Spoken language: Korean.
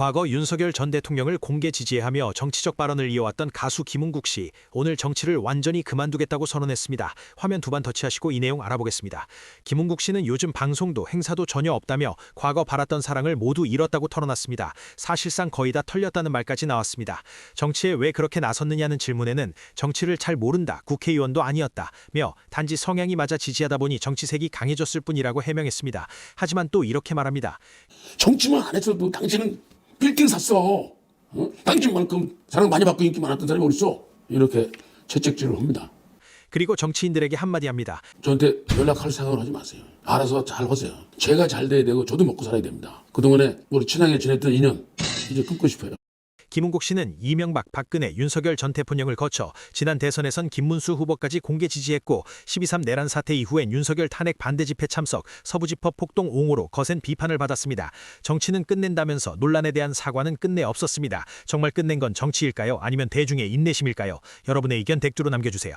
과거 윤석열 전 대통령을 공개 지지하며 정치적 발언을 이어왔던 가수 김웅국 씨, 오늘 정치를 완전히 그만두겠다고 선언했습니다. 화면 두 번 터치하시고 이 내용 알아보겠습니다. 김웅국 씨는 요즘 방송도 행사도 전혀 없다며 과거 바랐던 사랑을 모두 잃었다고 털어놨습니다. 사실상 거의 다 털렸다는 말까지 나왔습니다. 정치에 왜 그렇게 나섰느냐는 질문에는 정치를 잘 모른다, 국회의원도 아니었다며 단지 성향이 맞아 지지하다 보니 정치색이 강해졌을 뿐이라고 해명했습니다. 하지만 또 이렇게 말합니다. 정치만 안 했어도 당신은 빌딩 샀어. 어? 당신만큼 사랑 많이 받고 인기 많았던 사람이 어딨어? 이렇게 채찍질을 합니다. 그리고 정치인들에게 한마디 합니다. 저한테 연락할 생각을 하지 마세요. 알아서 잘 하세요. 제가 잘 돼야 되고 저도 먹고 살아야 됩니다. 그동안에 우리 친하게 지냈던 인연 이제 끊고 싶어요. 김웅국 씨는 이명박, 박근혜, 윤석열 전 대통령을 거쳐 지난 대선에선 김문수 후보까지 공개 지지했고 12.3 내란 사태 이후엔 윤석열 탄핵 반대 집회 참석, 서부지법 폭동 옹호로 거센 비판을 받았습니다. 정치는 끝낸다면서 논란에 대한 사과는 끝내 없었습니다. 정말 끝낸 건 정치일까요? 아니면 대중의 인내심일까요? 여러분의 의견 댓글로 남겨주세요.